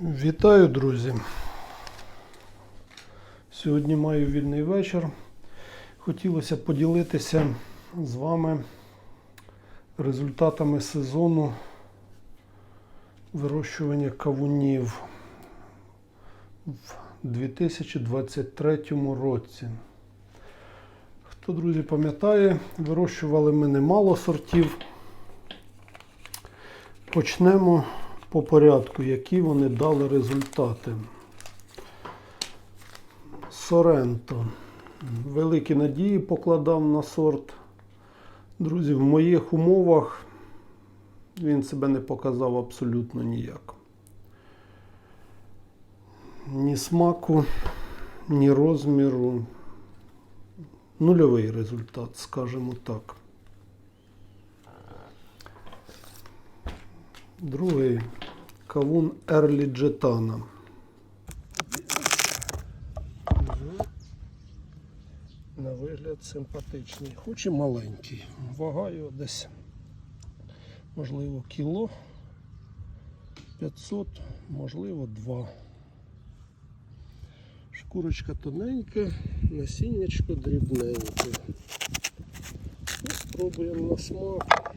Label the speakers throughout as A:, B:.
A: Вітаю, друзі! Сьогодні маю вільний вечір. Хотілося поділитися з вами результатами сезону вирощування кавунів в 2023 році. Хто, друзі, пам'ятає, вирощували ми немало сортів. Почнемо по порядку, які вони дали результати. Соренто. Великі надії покладав на сорт. Друзі, в моїх умовах він себе не показав абсолютно ніяк. Ні смаку, ні розміру. Нульовий результат, скажімо так. Другий кавун Ерлі Джетана. На вигляд симпатичний, хоч і маленький. Вага його десь, можливо, кіло 500, можливо, 2. Шкурочка тоненька, насіннячко дрібненьке. Ну, Спробуємо на смак.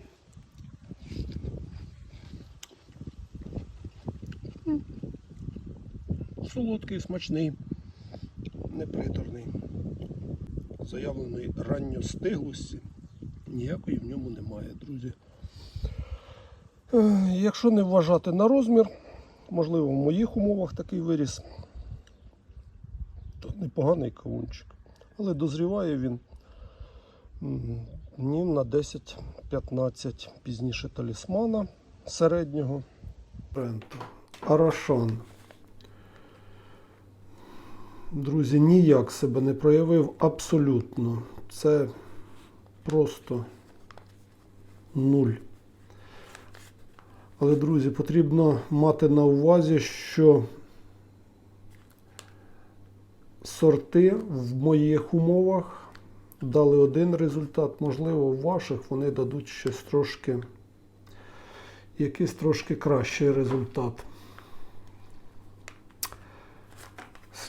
A: Солодкий, смачний, неприторний. Заявленої ранньостиглості ніякої в ньому немає, друзі. Якщо не вважати на розмір, можливо, в моїх умовах такий виріс, то непоганий кавунчик. Але дозріває він днів на 10-15 пізніше талісмана середнього. Ренту. Арашан. Друзі, ніяк себе не проявив абсолютно. Це просто нуль. Але, друзі, потрібно мати на увазі, що сорти в моїх умовах дали один результат, можливо, в ваших вони дадуть щось трошки, якийсь трошки кращий результат.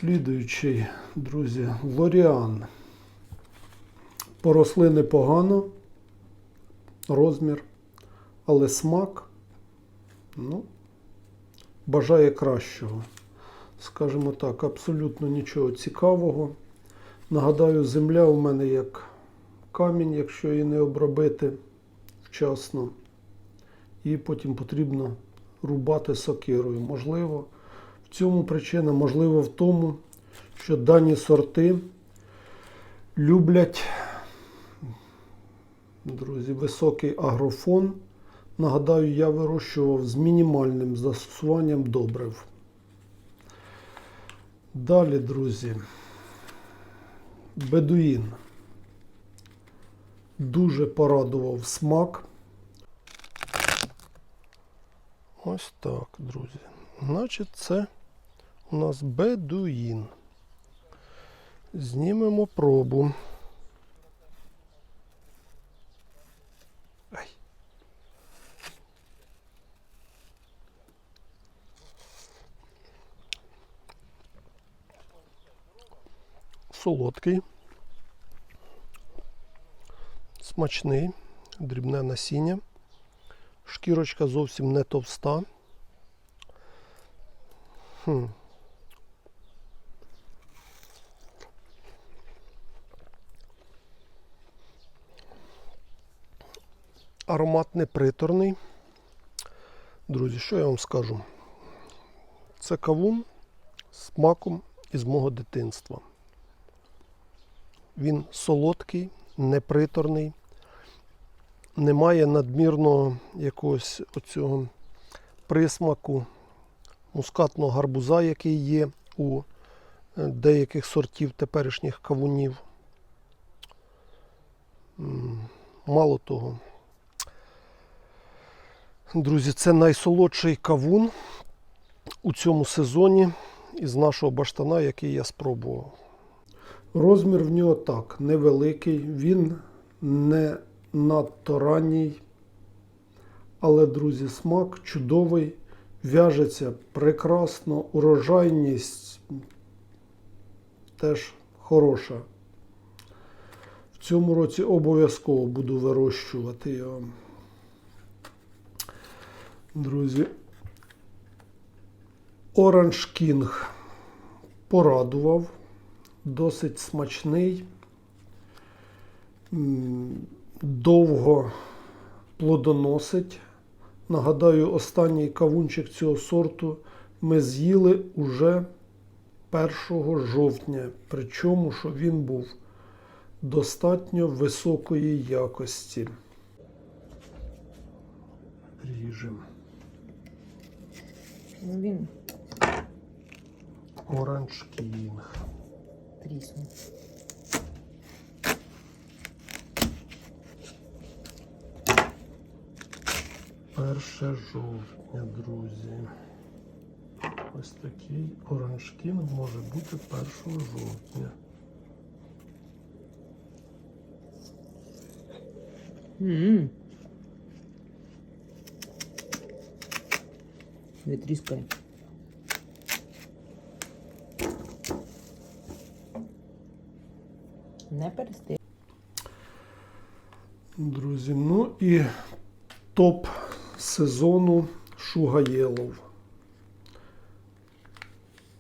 A: Слідуючий, друзі, Лоріан. Поросли непогано, розмір, але смак, ну, бажає кращого. Скажімо так, абсолютно нічого цікавого. Нагадаю, земля у мене як камінь, якщо її не обробити вчасно. І потім потрібно рубати сокирою. Можливо, цьому причина, можливо, в тому, що дані сорти люблять, друзі, високий агрофон. Нагадаю, я вирощував з мінімальним застосуванням добрив. Далі, друзі, бедуїн. Дуже порадував смак. Ось так, друзі. Значить, це у нас бедуїн. Знімемо пробу. Ай. Солодкий, смачний, дрібне насіння, шкірочка зовсім не товста. Хм. Аромат не приторний. Друзі, що я вам скажу? Це кавун з смаком із мого дитинства. Він солодкий, неприторний, немає надмірного якогось оцього присмаку мускатного гарбуза, який є у е, деяких сортів теперішніх кавунів. Мало того, друзі, це найсолодший кавун у цьому сезоні із нашого баштана, який я спробував. Розмір в нього так, невеликий, він не надто ранній, але, друзі, смак чудовий. в'яжеться прекрасно, урожайність теж хороша. В цьому році обов'язково буду вирощувати його. Друзі, Orange King порадував, досить смачний, довго плодоносить. Нагадаю, останній кавунчик цього сорту ми з'їли уже 1 жовтня, причому, що він був достатньо високої якості. Ріжемо.
B: Ну він
A: Orange King.
B: тріснув.
A: Перше жовтня, друзі. Ось такий Orange King може бути 1 жовтня.
B: М. Не. Не перестиг.
A: Друзі, ну і топ сезону Yellow.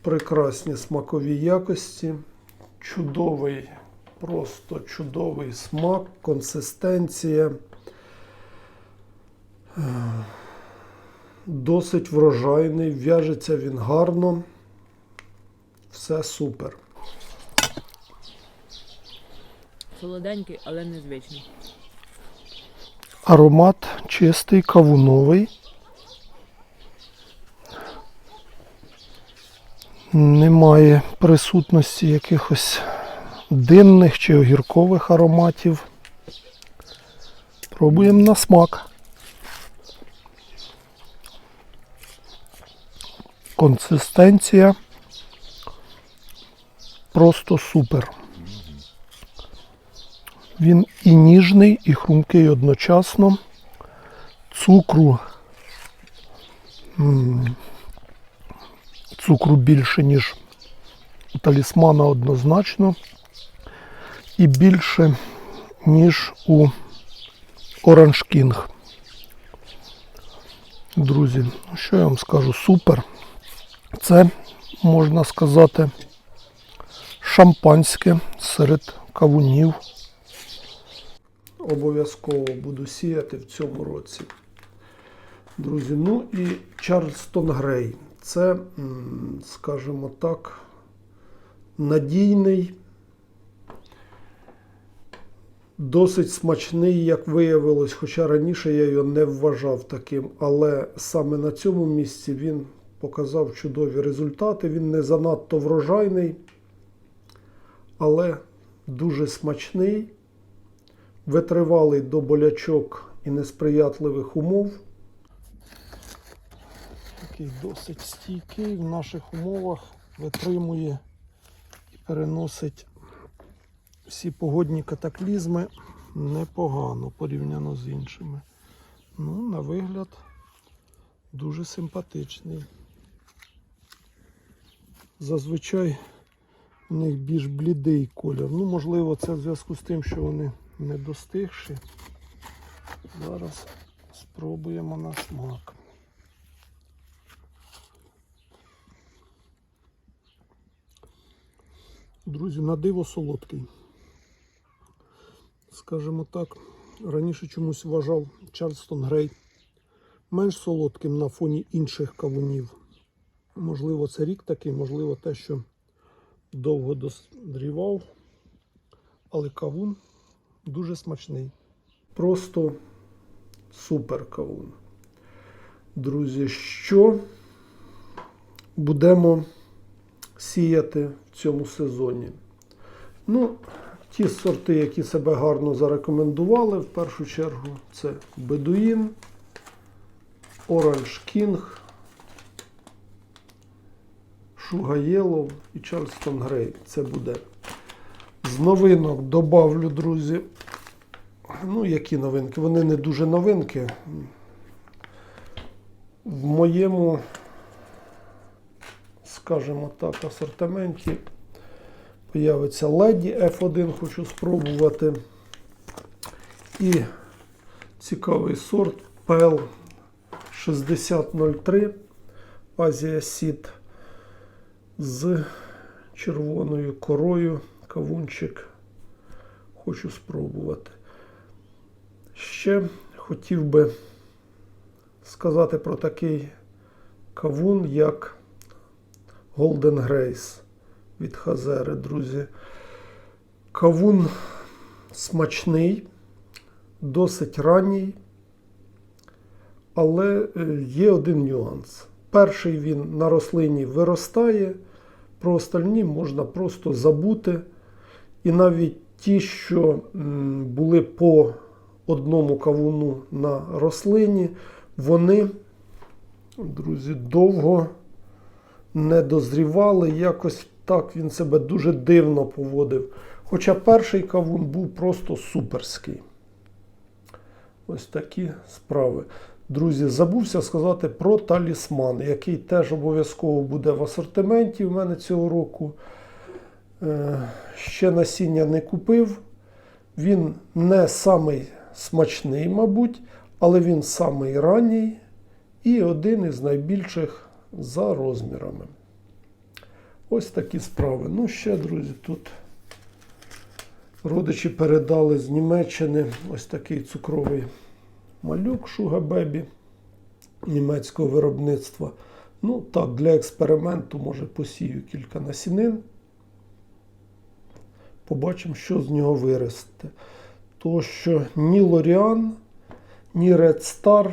A: Прекрасні смакові якості, чудовий, просто чудовий смак, консистенція. Досить врожайний, в'яжеться він гарно. Все супер.
B: Солоденький, але незвичний.
A: Аромат чистий, кавуновий. Немає присутності якихось димних чи огіркових ароматів. Пробуємо на смак. Консистенція просто супер. Він і ніжний, і хрумкий одночасно. Цукру. Цукру більше, ніж у талісмана однозначно. І більше, ніж у Orange King. Друзі, ну що я вам скажу? Супер. Це, можна сказати, шампанське серед кавунів обов'язково буду сіяти в цьому році. Друзі, ну і Чарльстон Грей. Це, скажімо так, надійний, досить смачний, як виявилось, хоча раніше я його не вважав таким, але саме на цьому місці він показав чудові результати. Він не занадто врожайний, але дуже смачний витривалий до болячок і несприятливих умов. Такий досить стійкий в наших умовах витримує і переносить всі погодні катаклізми непогано порівняно з іншими. Ну, на вигляд дуже симпатичний. Зазвичай у них більш блідий колір. Ну, можливо, це в зв'язку з тим, що вони не достигші. Зараз спробуємо на смак. Друзі, на диво солодкий. Скажімо так, раніше чомусь вважав Чарльстон Грей менш солодким на фоні інших кавунів. Можливо, це рік такий, можливо, те, що довго дозрівав, але кавун дуже смачний. Просто супер кавун. Друзі, що будемо сіяти в цьому сезоні? Ну, ті сорти, які себе гарно зарекомендували, в першу чергу, це Бедуїн, Orange King, Шуга Yellow і Чарльстон Грей. Це буде. З новинок добавлю, друзі. Ну, які новинки? Вони не дуже новинки. В моєму скажімо так, асортименті появиться леді F1, хочу спробувати. І цікавий сорт PL 6003 Азія Сіт з червоною корою. Кавунчик хочу спробувати. Ще хотів би сказати про такий кавун, як Golden Grace від Хазери, друзі. Кавун смачний, досить ранній, але е, є один нюанс. Перший він на рослині виростає, про остальні можна просто забути. І навіть ті, що були по одному кавуну на рослині, вони, друзі, довго не дозрівали. Якось так він себе дуже дивно поводив. Хоча перший кавун був просто суперський. Ось такі справи. Друзі, забувся сказати про талісман, який теж обов'язково буде в асортименті в мене цього року. Е, Ще насіння не купив. Він не самий смачний, мабуть, але він самий ранній і один із найбільших за розмірами. Ось такі справи. Ну, ще, друзі, тут родичі передали з Німеччини ось такий цукровий малюк Baby німецького виробництва. Ну, так, для експерименту, може, посію кілька насінин. Побачимо, що з нього виросте. То, що ні Лоріан, ні Red Star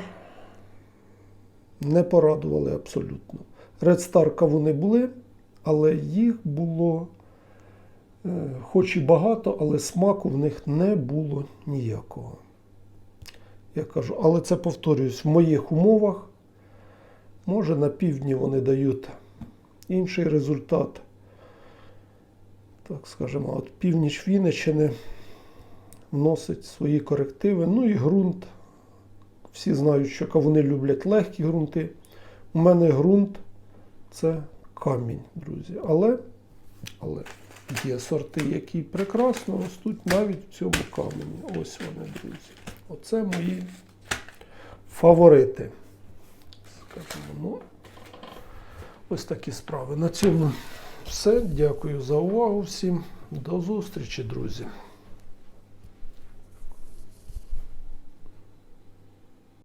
A: не порадували абсолютно. Red Star кавуни були, але їх було, е, хоч і багато, але смаку в них не було ніякого. Я кажу, але це повторююсь, в моїх умовах. Може на півдні вони дають інший результат. Так скажемо, от північ Вінниччини вносить свої корективи. Ну і ґрунт. Всі знають, що кавуни люблять легкі ґрунти. У мене ґрунт це камінь, друзі. Але, але є сорти, які прекрасно ростуть навіть в цьому камені. Ось вони, друзі. Оце мої фаворити. Скажімо, ну, ось такі справи. На цьому все. Дякую за увагу всім. До зустрічі, друзі.